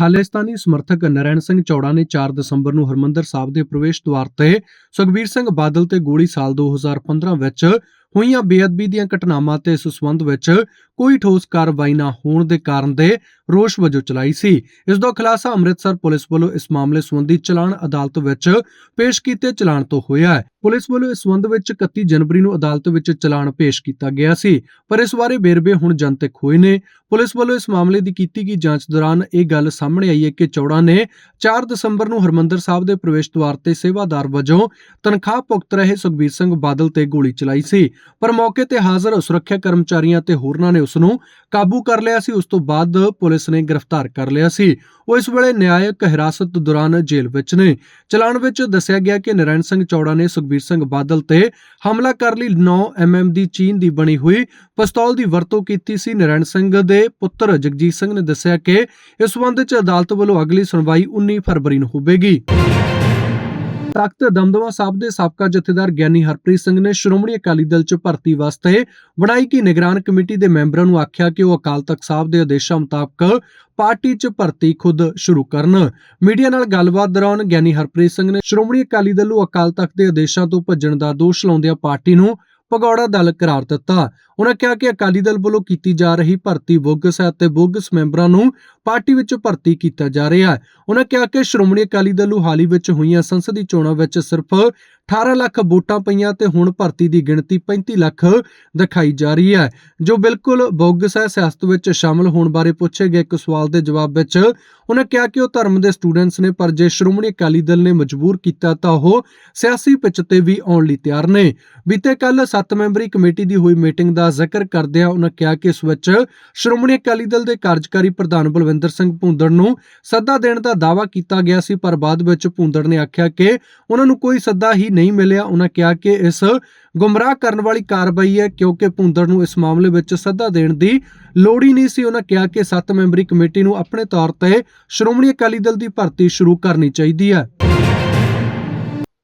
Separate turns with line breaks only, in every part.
ਖਾਲਿਸਤਾਨੀ ਸਮਰਥਕ ਨਰੈਣ ਸਿੰਘ ਚੌੜਾ ਨੇ 4 ਦਸੰਬਰ ਨੂੰ ਹਰਮੰਦਰ ਸਾਹਿਬ ਦੇ ਪ੍ਰਵੇਸ਼ ਦੁਆਰ ਤੇ ਸੁਖਬੀਰ ਸਿੰਘ ਬਾਦਲ ਤੇ ਗੋਲੀ ਸਾਲ 2015 ਵਿੱਚ ਹੋਈਆਂ ਬੇਅਦਬੀ ਦੀਆਂ ਘਟਨਾਵਾਂ ਤੇ ਇਸ ਸੰਬੰਧ ਵਿੱਚ ਕੋਈ ਠੋਸ ਕਾਰਵਾਈ ਨਾ ਹੋਣ ਦੇ ਕਾਰਨ ਦੇ ਰੋਸ ਵਜੋਂ ਚਲਾਈ ਸੀ। ਇਸ ਦਾ ਖੁਲਾਸਾ ਅੰਮ੍ਰਿਤਸਰ ਪੁਲਿਸ ਵੱਲੋਂ ਇਸ ਮਾਮਲੇ ਸੰਬੰਧੀ ਚਲਾਨ ਅਦਾਲਤ ਵਿੱਚ ਪੇਸ਼ ਕੀਤੇ ਚਲਾਨ ਤੋਂ ਹੋਇਆ ਹੈ। ਪੁਲਿਸ ਵੱਲੋਂ ਇਸ ਸੰਬੰਧ ਵਿੱਚ 31 ਜਨਵਰੀ ਨੂੰ ਅਦਾਲਤ ਵਿੱਚ ਚਲਾਨ ਪੇਸ਼ ਕੀਤਾ ਗਿਆ ਸੀ, ਪਰ ਇਸ ਬਾਰੇ ਵੇਰਵੇ ਹੁਣ ਜਨਤਕ ਹੋਏ ਨੇ। ਪੁਲਿਸ ਵੱਲੋਂ ਇਸ ਮਾਮਲੇ ਦੀ ਕੀਤੀ ਗਈ ਜਾਂਚ ਦੌਰਾਨ ਇਹ ਗੱਲ ਸਾਹਮਣੇ ਆਈ ਹੈ ਕਿ ਚੌੜਾ ਨੇ 4 ਦਸੰਬਰ ਨੂੰ ਹਰਮੰਦਰ ਸਾਹਿਬ ਦੇ ਪ੍ਰਵੇਸ਼ ਦੁਆਰ ਤੇ ਸੇਵਾਦਾਰ ਵਜੋਂ ਤਨਖਾਹ ਭੁਗਤ ਰਹੇ ਸੁਖਬੀਰ ਸਿੰਘ ਬਾਦਲ ਤੇ ਗੋਲੀ ਚਲਾਈ ਸੀ, ਪਰ ਮੌਕੇ ਤੇ ਹਾਜ਼ਰ ਸੁਰੱਖਿਆ ਕਰਮਚਾਰੀਆਂ ਤੇ ਹੋਰਨਾਂ ਨੇ ਉਸ ਨੂੰ ਕਾਬੂ ਕਰ ਲਿਆ ਸੀ, ਉਸ ਤੋਂ ਬਾਅਦ ਪੁਲਿਸ ਨੇ ਗ੍ਰਿਫਤਾਰ ਕਰ ਲਿਆ ਸੀ। ਉਹ ਇਸ ਵੇਲੇ ਨਿਆਇਕ ਹਿਰਾਸਤ ਦੌਰਾਨ ਜੇਲ੍ਹ ਵਿੱਚ ਨੇ। ਚਲਾਨ ਵਿੱਚ ਦੱਸਿਆ ਗਿਆ ਕਿ ਨਰੈਣ ਸਿੰਘ ਚੌੜਾ ਨੇ ਸੁਖਬੀਰ ਸਿੰਘ ਬਾਦਲ ਤੇ ਹਮਲਾ ਕਰਨ ਲਈ। 9 ਐਮਐਮ ਦੀ ਚੀਨ ਦੀ ਬਣੀ ਹੋਈ ਪਿਸਤੌਲ ਦੀ ਵਰਤੋਂ ਕੀਤੀ ਸੀ। ਨਰੈਣ ਸਿੰਘ ਦੇ ਪੁੱਤਰ ਜਗਜੀਤ ਸਿੰਘ ਨੇ ਦੱਸਿਆ ਕਿ ਇਸ ਸਬੰਧ ਵਿੱਚ ਅਦਾਲਤ ਵੱਲੋਂ ਅਗਲੀ ਸੁਣਵਾਈ 19 ਫਰਵਰੀ ਨੂੰ ਹੋਵੇਗੀ। ਤਖਤ ਦਮਦਮਾ ਸਾਹਿਬ ਦੇ ਸਾਬਕਾ ਜਥੇਦਾਰ ਗਿਆਨੀ ਹਰਪ੍ਰੀਤ ਸਿੰਘ ਨੇ ਸ਼੍ਰੋਮਣੀ ਅਕਾਲੀ ਦਲ 'ਚ ਭਰਤੀ ਵਾਸਤੇ ਬਣਾਈ ਗਈ ਨਿਗਰਾਨ ਕਮੇਟੀ ਦੇ ਮੈਂਬਰਾਂ ਨੂੰ ਆਖਿਆ ਕਿ ਉਹ ਅਕਾਲ ਤਖਤ ਸਾਹਿਬ ਦੇ ਆਦੇਸ਼ਾਂ ਮੁਤਾਬਕ ਪਾਰਟੀ 'ਚ ਭਰਤੀ ਖੁਦ ਸ਼ੁਰੂ ਕਰਨ। ਮੀਡੀਆ ਨਾਲ ਗੱਲਬਾਤ ਦੌਰਾਨ ਗਿਆਨੀ ਹਰਪ੍ਰੀਤ ਸਿੰਘ ਨੇ ਸ਼੍ਰੋਮਣੀ ਅਕਾਲੀ ਦਲ ਨੂੰ ਅਕਾਲ ਤਖਤ ਦੇ ਆਦੇਸ਼ਾਂ ਤੋਂ ਭੱਜਣ ਦਾ ਦੋਸ਼ ਲਾਉਂਦਿਆਂ ਪਾਰਟੀ ਨੂੰ ਭਗੌੜਾ ਦਲ ਕਰਾਰ ਦਿੱਤਾ। ਉਹਨਾਂ ਕਿਹਾ ਕਿ ਅਕਾਲੀ ਦਲ ਵੱਲੋਂ ਕੀਤੀ ਜਾ ਰਹੀ ਭਰਤੀ ਬੋਗਸ ਹੈ ਅਤੇ ਬੋਗਸ ਮੈਂਬਰਾਂ ਨੂੰ ਪਾਰਟੀ ਵਿੱਚ ਭਰਤੀ ਕੀਤਾ ਜਾ ਰਿਹਾ ਹੈ। ਉਹਨਾਂ ਕਿਹਾ ਕਿ ਸ਼੍ਰੋਮਣੀ ਅਕਾਲੀ ਦਲ ਨੂੰ ਹਾਲ ਵਿੱਚ ਹੋਈਆਂ ਸੰਸਦੀ ਚੋਣਾਂ ਵਿੱਚ ਸਿਰਫ 18 ਲੱਖ ਵੋਟਾਂ ਪਈਆਂ ਤੇ ਹੁਣ ਭਰਤੀ ਦੀ ਗਿਣਤੀ 35 ਲੱਖ ਦਿਖਾਈ ਜਾ ਰਹੀ ਹੈ, ਜੋ ਬਿਲਕੁਲ ਬੋਗਸ ਹੈ। ਸਿਆਸਤ ਵਿੱਚ ਸ਼ਾਮਲ ਹੋਣ ਬਾਰੇ ਪੁੱਛੇ ਗਏ ਇੱਕ ਸਵਾਲ ਦੇ ਜਵਾਬ ਵਿੱਚ ਉਹਨਾਂ ਕਿਹਾ ਕਿ ਉਹ ਧਰਮ ਦੇ ਸਟੂਡੈਂਟਸ ਨੇ, ਪਰ ਜੇ ਸ਼੍ਰੋਮਣੀ ਅਕਾਲੀ ਦਲ ਨੇ ਮਜਬੂਰ ਕੀਤਾ ਤਾਂ ਉਹ ਸਿਆਸੀ ਪਿੱਚ ਤੇ ਵੀ ਆਉਣ ਲਈ ਤਿਆਰ ਨੇ। ਬੀਤੇ ਕੱਲ 7 ਮੈਂਬਰੀ ਕਮੇਟੀ ਦੀ ਹੋਈ ਮੀਟਿੰਗ ਦਾ ਜ਼ਿਕਰ ਕਰਦਿਆਂ ਉਹਨਾਂ ਕਿਹਾ ਕਿ ਇਸ ਵਿੱਚ ਸ਼੍ਰੋਮਣੀ ਅਕਾਲੀ ਦਲ ਦੇ ਕਾਰਜਕਾਰੀ ਪ੍ਰਧਾਨ ਬਲਵਿੰਦਰ ਸਿੰਘ ਭੁੰਦੜ ਨੂੰ ਸੱਦਾ ਦੇਣ ਦਾ ਦਾਅਵਾ ਕੀਤਾ ਗਿਆ ਸੀ, ਪਰ ਬਾਅਦ ਵਿੱਚ ਭੁੰਦੜ ਨੇ ਆਖਿਆ ਕਿ ਉਹਨਾਂ ਨੂੰ ਕੋਈ ਸੱਦਾ ਹੀ ਨਹੀਂ ਮਿਲਿਆ। ਉਹਨਾਂ ਕਿਹਾ ਕਿ ਇਸ ਗੁੰਮਰਾਹ ਕਰਨ ਵਾਲੀ ਕਾਰਵਾਈ ਹੈ, ਕਿਉਂਕਿ ਭੁੰਦੜ ਨੂੰ ਇਸ ਮਾਮਲੇ ਵਿੱਚ ਸੱਦਾ ਦੇਣ ਦੀ ਲੋੜ ਹੀ ਨਹੀਂ ਸੀ। ਉਹਨਾਂ ਕਿਹਾ ਕਿ 7 ਮੈਂਬਰੀ ਕਮੇਟੀ ਨੂੰ ਆਪਣੇ ਤੌਰ ਤੇ ਸ਼੍ਰੋਮਣੀ ਅਕਾਲੀ ਦਲ ਦੀ ਭਰਤੀ ਸ਼ੁਰੂ ਕਰਨੀ ਚਾਹੀਦੀ ਹੈ।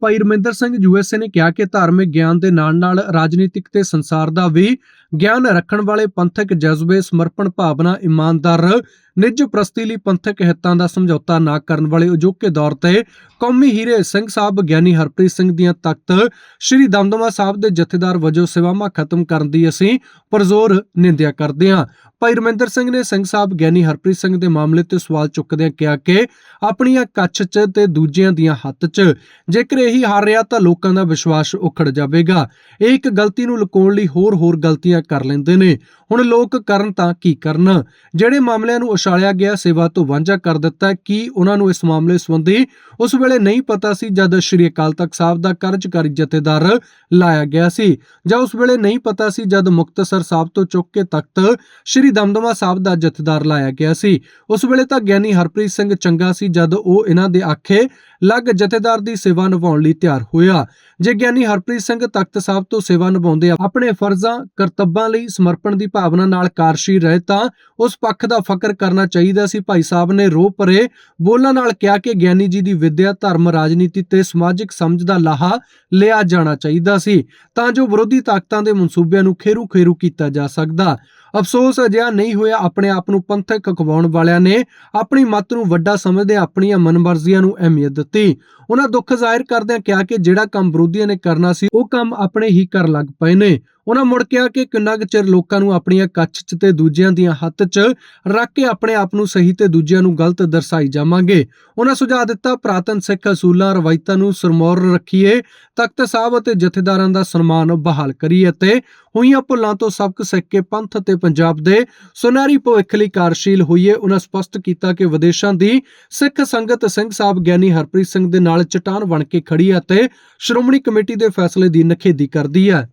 ਭਾਈ ਰਮਿੰਦਰ ਸਿੰਘ ਯੂਐਸਏ ਨੇ ਕਿਹਾ ਕਿ ਧਾਰਮਿਕ ਗਿਆਨ ਦੇ ਨਾਲ-ਨਾਲ ਰਾਜਨੀਤਿਕ ਤੇ ਸੰਸਾਰ ਦਾ ਵੀ ਗਿਆਨ ਰੱਖਣ ਵਾਲੇ ਪੰਥਕ ਜਜ਼ਬੇ, ਸਮਰਪਣ ਭਾਵਨਾ, ਇਮਾਨਦਾਰ, ਨਿੱਜ ਪ੍ਰਸਤੀ ਲਈ ਪੰਥਕ ਹਿੱਤਾਂ ਦਾ ਸਮਝੌਤਾ ਨਾ ਕਰਨ ਵਾਲੇ ਅਜੋਕੇ ਦੌਰ ਤੇ ਕੌਮੀ ਹੀਰੇ ਸਿੰਘ ਸਾਹਿਬ ਗਿਆਨੀ ਹਰਪ੍ਰੀਤ ਸਿੰਘ ਦੀਆਂ ਤਖਤ ਸ੍ਰੀ ਦਮਦਮਾ ਸਾਹਿਬ ਦੇ ਜਥੇਦਾਰ ਵਜੋਂ ਸੇਵਾਵਾਂ ਖਤਮ ਕਰਨ ਦੀ ਅਸੀਂ ਪਰਜ਼ੋਰ ਨਿੰਦਿਆ ਕਰਦੇ ਹਾਂ। ਭਾਈ ਰਮਿੰਦਰ ਸਿੰਘ ਨੇ ਸਿੰਘ ਸਾਹਿਬ ਗਿਆਨੀ ਹਰਪ੍ਰੀਤ ਸਿੰਘ ਦੇ ਮਾਮਲੇ ਤੇ ਸਵਾਲ ਚੁੱਕਦਿਆਂ ਕਿਹਾ ਕਿ ਆਪਣੀਆਂ ਕੱਛ 'ਚ ਤੇ ਦੂਜਿਆਂ ਦੀਆਂ ਹੱਥ 'ਚ ਜੇਕਰ ਇਹ ਹਾਰ ਰਿਹਾ ਤਾਂ ਲੋਕਾਂ ਦਾ ਵਿਸ਼ਵਾਸ ਉਖੜ ਜਾਵੇਗਾ। ਇਹ ਇੱਕ ਗਲਤੀ ਨੂੰ ਲੁਕਾਉਣ ਲਈ ਹੋਰ-ਹੋਰ ਗਲਤੀਆਂ ਕਰ ਲੈਂਦੇ ਨੇ। ਹੁਣ ਲੋਕ ਕਰਨ ਤਾਂ ਕੀ ਕਰਨ? ਜਿਹੜੇ ਮਾਮਲਿਆਂ ਨੂੰ ਉਛਾਲਿਆ ਗਿਆ, ਸੇਵਾ ਤੋਂ ਵਾਂਝਾ ਕਰ ਦਿੱਤਾ, ਕਿ ਉਹਨਾਂ ਨੂੰ ਇਸ ਮਾਮਲੇ ਸੰਬੰਧੀ ਉਸ ਵੇਲੇ ਨਹੀਂ ਪਤਾ ਸੀ ਜਦ ਸ਼੍ਰੀ ਅਕਾਲ ਤਖਤ ਸਾਹਿਬ ਦਾ ਕਾਰਜਕਾਰੀ ਜਥੇਦਾਰ ਲਾਇਆ ਗਿਆ ਸੀ? ਜਾਂ ਉਸ ਵੇਲੇ ਨਹੀਂ ਪਤਾ ਸੀ ਜਦ ਮੁਕਤਸਰ ਸਾਹਿਬ ਤੋਂ ਚੁੱਕ ਕੇ ਤਖਤ ਸ਼੍ਰੀ ਦਮਦਮਾ ਸਾਹਿਬ ਦਾ ਜਥੇਦਾਰ ਲਾਇਆ ਗਿਆ ਸੀ? ਉਸ ਵੇਲੇ ਤਾਂ ਗਿਆਨੀ ਹਰਪ੍ਰੀਤ ਸਿੰਘ ਚੰਗਾ ਸੀ ਜਦ ਉਹ ਇਹਨਾਂ ਦੇ ਆਖੇ, ਲੱਗ ਜਥੇਦਾਰ ਦੀ ਸੇਵਾ ਨਿਭਾਉਣ ਲਈ ਤਿਆਰ ਹੋਇਆ। ਜੇ ਗਿਆਨੀ ਹਰਪ੍ਰੀਤ ਸਿੰਘ ਤਖਤ ਸਾਹਿਬ ਤੋਂ ਸੇਵਾ ਨਿਭਾਉਂਦੇ ਆਪਣੇ ਫਰਜ਼ਾਂ ਕਰਤੱਵਾਂ ਲਈ ਸਮਰਪਣ ਦੀ ਭਾਵਨਾ ਨਾਲ ਕਾਰਸ਼ੀ ਰਹੇ ਤਾਂ ਉਸ ਪੱਖ ਦਾ ਫਕਰ ਕਰਨਾ ਚਾਹੀਦਾ ਸੀ। ਭਾਈ ਸਾਹਿਬ ਨੇ ਰੋ ਭਰੇ, ਬੋਲਾਂ ਨਾਲ ਕਿਹਾ ਕਿ ਗਿਆਨੀ ਜੀ ਦੀ ਵਿਦਿਆ, ਧਰਮ, ਰਾਜਨੀਤੀ ਤੇ ਸਮਾਜਿਕ ਸਮਝ ਦਾ ਲਾਹਾ ਲਿਆ ਜਾਣਾ ਚਾਹੀਦਾ ਸੀ, ਤਾਂ ਜੋ ਵਿਰੋਧੀ ਤਾਕਤਾਂ ਦੇ ਮਨਸੂਬਿਆਂ ਨੂੰ ਖੇਰੂ ਖੇਰੂ ਕੀਤਾ ਜਾ ਸਕਦਾ। ਅਫਸੋਸ ਅਜਿਹਾ ਨਹੀਂ ਹੋਇਆ। ਆਪਣੇ ਆਪ ਨੂੰ ਪੰਥਕ ਖਵਾਉਣ ਵਾਲਿਆਂ ਨੇ ਆਪਣੀ ਮੱਤ ਨੂੰ ਵੱਡਾ ਸਮਝਦੇ ਆਪਣੀਆਂ ਮਨਮਰਜ਼ੀਆਂ ਨੂੰ ਅਹਿਮੀਅਤ ਦਿੱਤੀ। ਉਹਨਾਂ ਦੁੱਖ ਜ਼ਾਹਿਰ ਕਰਦਿਆਂ ਕਿਹਾ ਕਿ ਜਿਹੜਾ ਕੰਮ ਵਿਰੋਧੀਆਂ ਨੇ ਕਰਨਾ ਸੀ, ਉਹ ਕੰਮ ਆਪਣੇ ਹੀ ਕਰ ਲੱਗ ਪਏ ਨੇ। ਉਹਨਾਂ ਮੁੜ ਕਿਹਾ ਕਿ ਕਿੰਨਾ ਕੁ ਚਿਰ ਲੋਕਾਂ ਨੂੰ ਆਪਣੀਆਂ ਕੱਛ 'ਚ ਤੇ ਦੂਜਿਆਂ ਦੀਆਂ ਹੱਥ 'ਚ ਰੱਖ ਕੇ ਆਪਣੇ ਆਪ ਨੂੰ ਸਹੀ ਤੇ ਦੂਜਿਆਂ ਨੂੰ ਗਲਤ ਦਰਸਾਈ ਜਾਵਾਂਗੇ। ਉਹਨਾਂ ਸੁਝਾਅ ਦਿੱਤਾ, ਪ੍ਰਾਤਨ ਸਿੱਖ ਅਸੂਲਾਂ, ਰਵਾਇਤਾਂ ਨੂੰ ਸਰਮੌਰ ਰੱਖੀਏ, ਤਖਤ ਸਾਹਿਬ ਅਤੇ ਜਥੇਦਾਰਾਂ ਦਾ ਸਨਮਾਨ ਬਹਾਲ ਕਰੀਏ ਅਤੇ ਹੋਈਆਂ ਭੁੱਲਾਂ ਤੋਂ ਸਬਕ ਸਿੱਖ ਕੇ ਪੰਥ ਅਤੇ ਪੰਜਾਬ ਦੇ ਸੁਨਹਿਰੀ ਭਵਿੱਖ ਲਈ ਕਾਰਜਸ਼ੀਲ ਹੋਈਏ। ਉਹਨਾਂ ਸਪਸ਼ਟ ਕੀਤਾ ਕਿ ਵਿਦੇਸ਼ਾਂ ਦੀ ਸਿੱਖ ਸੰਗਤ ਸਿੰਘ ਸਾਹਿਬ ਗਿਆਨੀ ਹਰਪ੍ਰੀਤ ਸਿੰਘ ਦੇ ਨਾਲ ਚਟਾਨ ਬਣ ਕੇ ਖੜੀ ਅਤੇ ਸ਼੍ਰੋਮਣੀ ਕਮੇਟੀ ਦੇ ਫੈਸਲੇ ਦੀ ਨਖੇਦੀ ਕਰਦੀ ਹੈ।